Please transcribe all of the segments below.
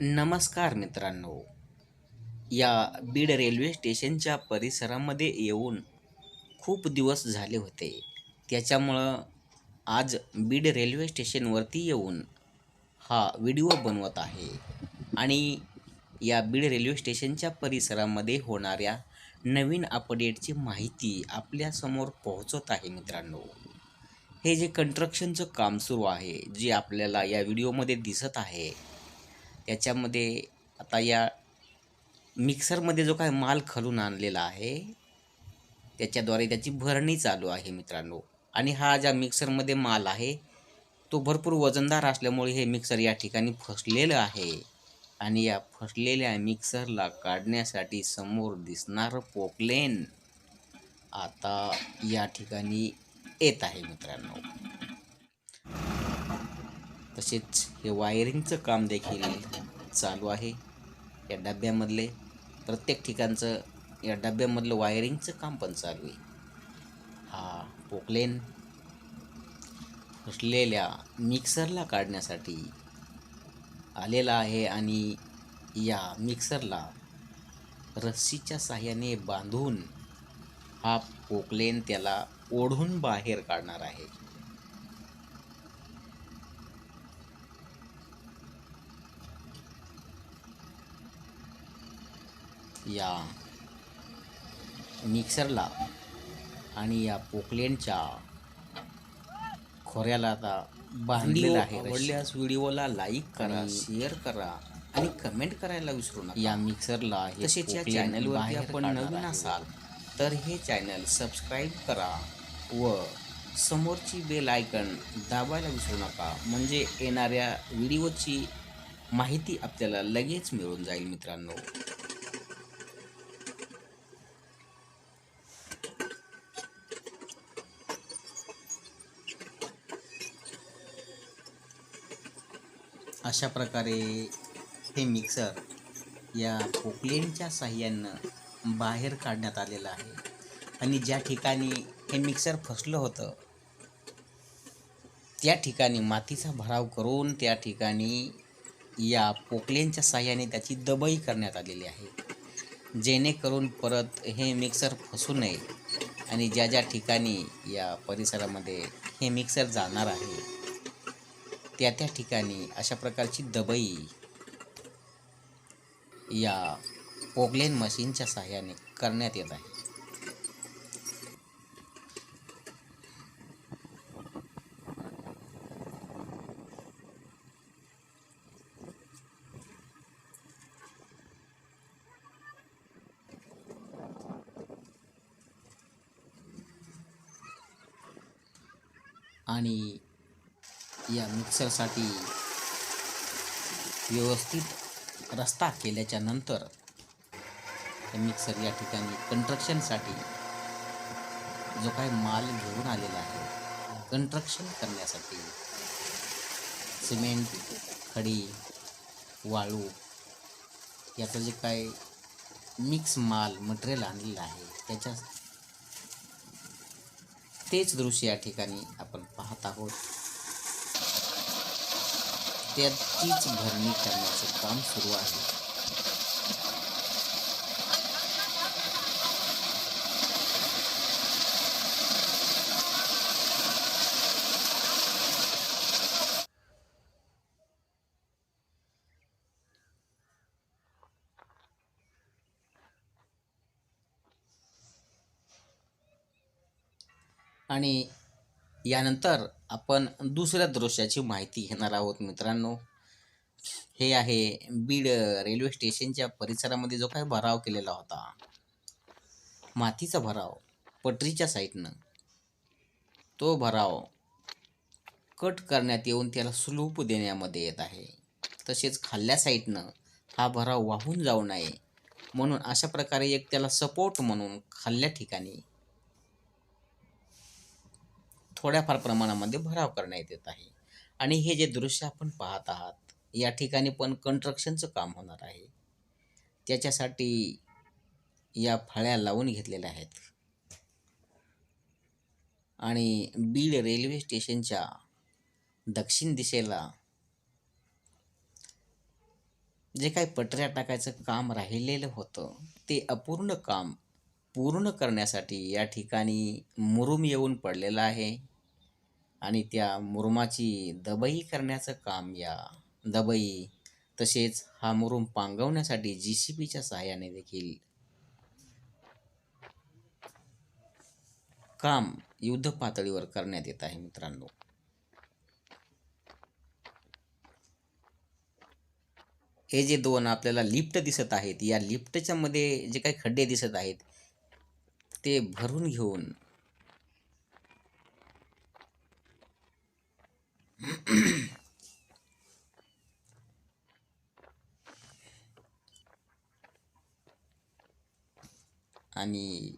नमस्कार मित्रांनो. या बीड रेल्वे स्टेशनच्या परिसरामध्ये येऊन खूप दिवस झाले होते. त्याच्यामुळं आज बीड रेल्वे स्टेशनवरती येऊन हा व्हिडिओ बनवत आहे. आणि या बीड रेल्वे स्टेशनच्या परिसरामध्ये होणाऱ्या नवीन अपडेटची माहिती आपल्यासमोर पोहोचत आहे मित्रांनो. हे जे कंस्ट्रक्शनचं काम सुरू आहे जे आपल्याला या व्हिडिओमध्ये दिसत आहे याच्यामध्ये आता या मिक्सरमध्ये जो काय माल खलून आणलेला आहे त्याच्याद्वारे त्याची भरणी चालू आहे मित्रांनो. आणि हा ज्या मिक्सरमध्ये माल आहे तो भरपूर वजनदार असल्यामुळे हे मिक्सर या ठिकाणी फसलेलं आहे. आणि या फसलेल्या मिक्सरला काढण्यासाठी समोर दिसणारं पोकलेन आता या ठिकाणी येत आहे मित्रांनो. तसेच हे वायरिंगचं काम देखील चालू आहे. या डब्यामधले प्रत्येक ठिकाणचं या डब्यामधलं वायरिंगचं काम पण चालू आहे. हा पोकलेन फसलेल्या मिक्सरला काढण्यासाठी आलेला आहे आणि या मिक्सरला रस्सीच्या साह्याने बांधून हा पोकलेन त्याला ओढून बाहेर काढणार आहे. या मिक्सरला आणि या पोकलेनच्या खोऱ्याला आता बांधलेलं आहे आवडल्यास व्हिडिओला लाईक करा शेअर करा आणि कमेंट करायला विसरू नका. या मिक्सरला तसेच या चॅनलवरती आपण नवीन असाल तर हे चॅनल सबस्क्राईब करा व समोरची बेल आयकन दाबायला विसरू नका. म्हणजे येणाऱ्या व्हिडिओची माहिती आपल्याला लगेच मिळून जाईल मित्रांनो. अशा प्रकारे हे मिक्सर या पोकलेनच्या साह्यानं बाहेर काढण्यात आलेलं आहे. आणि ज्या ठिकाणी हे मिक्सर फसलं होतं त्या ठिकाणी मातीचा भराव करून त्या ठिकाणी या पोकलेनच्या साह्याने त्याची दबई करण्यात आलेली आहे. जेणेकरून परत हे मिक्सर फसू नये आणि ज्या ज्या ठिकाणी या परिसरामध्ये हे मिक्सर जाणार आहे त्या त्या ठिकाणी अशा प्रकारची दबई या पोगलेन मशीनच्या सहाय्याने करण्यात येत आहे. आणि या मिक्सरसाठी व्यवस्थित रस्ता केल्याच्यानंतर मिक्सर या ठिकाणी कंट्रक्शनसाठी जो काही माल घेऊन आलेला आहे कंट्रक्शन करण्यासाठी सिमेंट खडी वाळू याचं जे काय मिक्स माल मटेरियल आणलेलं आहे त्याच्या तेच दृश्य या ठिकाणी आपण पाहत आहोत. त्याचीच भरणी करण्याचे काम सुरू आहे. आणि यानंतर आपण दुसऱ्या दृश्याची माहिती घेणार आहोत मित्रांनो. हे आहे बीड रेल्वे स्टेशनच्या परिसरामध्ये जो काही भराव केलेला होता. मातीचा भराव पटरीच्या साईडनं. तो भराव कट करण्यात येऊन त्याला स्लूप देण्यामध्ये येत आहे. तसेच खाल्ल्या साईडनं हा भराव वाहून जाऊ नये म्हणून अशा प्रकारे एक त्याला सपोर्ट म्हणून खाल्ल्या ठिकाणी थोड्याफार प्रमाणामध्ये भराव करण्यात येत आहे. आणि हे जे दृश्य आपण पाहत आहात या ठिकाणी पण कन्स्ट्रक्शनचं काम होणार आहे. त्याच्यासाठी या फळ्या लावून घेतलेल्या आहेत. आणि बीड रेल्वे स्टेशनच्या दक्षिण दिशेला जे काही पटऱ्या टाकायचं काम राहिलेलं होतं ते अपूर्ण काम पूर्ण करण्यासाठी या ठिकाणी मुरुम येऊन पडलेलं आहे. आणि त्या मुरुमाची दबई करण्याचं काम या दबई तसेच हा मुरुम पांगवण्यासाठी जी सी पीच्या सहाय्याने देखील काम युद्ध पातळीवर करण्यात येत आहे मित्रांनो. हे जे दोन आपल्याला लिफ्ट दिसत आहेत या लिफ्टच्या मध्ये जे काही खड्डे दिसत आहेत ते भरून घेऊन आणि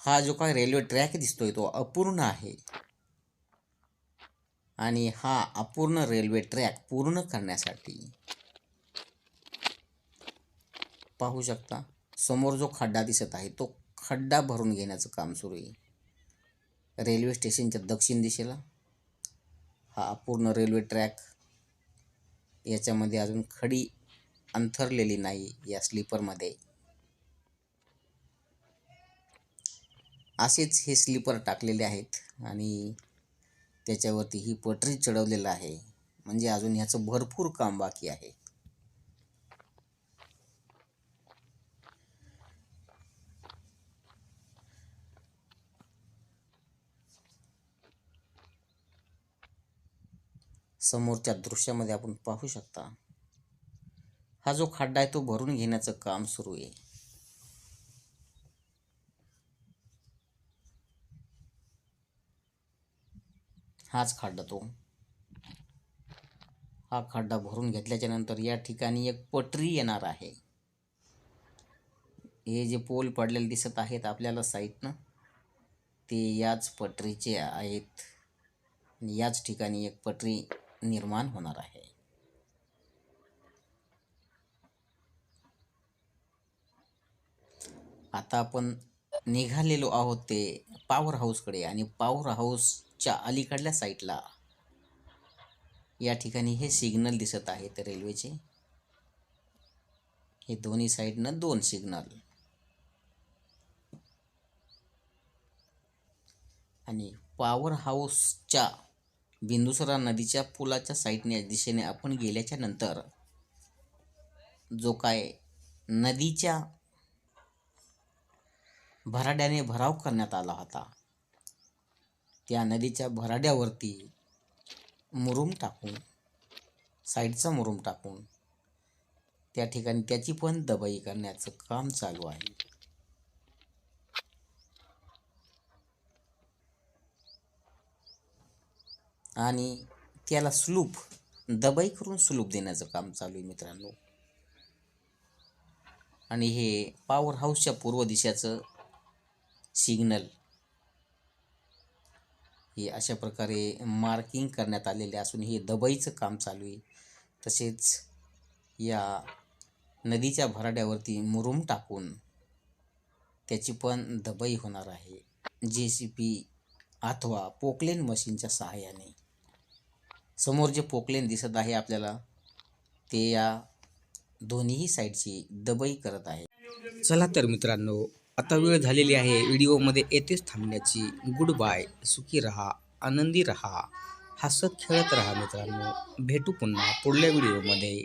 हा जो काही रेल्वे ट्रॅक दिसतोय तो अपूर्ण आहे. आणि हा अपूर्ण रेल्वे ट्रॅक पूर्ण करण्यासाठी पाहू शकता समोर जो खड्डा दिसत आहे तो खड्डा भरून घेण्याचं काम सुरू आहे. रेल्वे स्टेशनच्या दक्षिण दिशेला हा अपूर्ण रेल्वे ट्रॅक याच्यामध्ये अजून खडी अंथरलेली नाही या स्लीपरमध्ये असेच हे स्लीपर टाकलेले आहेत आणि त्याच्यावरती ही पटरी चढवलेलं आहे. म्हणजे अजून ह्याचं भरपूर काम बाकी आहे. समोरच्या दृश्यामध्ये आपण पाहू शकता. हा जो खड्डा आहे तो भरून घेण्याचं काम सुरू आहे. हाच खड्डा तो. हा खड्डा भरून घेतल्याच्या नंतर या ठिकाणी एक पटरी येणार आहे. हे जे पोल पडलेले दिसत आहेत आपल्याला साईटनं ते याच पटरीचे आहेत. याच ठिकाणी एक पटरी निर्माण होणार आहे. आता आपण निघालेलो आहोत ते पॉवर हाऊसकडे आणि पॉवर च्या अलीकडल्या साईडला या ठिकाणी हे सिग्नल दिसत आहेत रेल्वेचे. हे दोन्ही साईडनं दोन सिग्नल. आणि पॉवर हाऊसच्या बिंदुसरा नदीच्या पुलाच्या साईडने दिशेने आपण गेल्याच्यानंतर जो काय नदीच्या भराड्याने भराव करण्यात आला होता. त्या नदीच्या भराड्यावरती मुरुम टाकून साईडचा मुरुम टाकून त्या ठिकाणी त्याची पण दबाई करण्याचं काम चालू आहे. आणि त्याला स्लूप दबाई करून स्लूप देण्याचं काम चालू आहे मित्रांनो. आणि हे पॉवर हाऊसच्या पूर्व दिशेचं सिग्नल हे अशा प्रकारे मार्किंग करण्यात आलेले असून हे दबाईचं काम चालू आहे. तसेच या नदीच्या भराड्यावरती मुरुम टाकून त्याची पण दबाई होणार आहे. जे सी पी अथवा पोकलेन मशीनच्या सहाय्याने. समोर जे पोकलेन दिसत आहे आपल्याला ते या दोन्ही साईडची दबाई करत आहे. चला तर मित्रांनो आता वेळ झालेली आहे. व्हिडिओमध्ये येथेच थांबण्याची. Goodbye. सुखी रहा. आनंदी रहा. हसत खेळत रहा मित्रांनो. भेटू पुन्हा पुढल्या व्हिडिओमध्ये.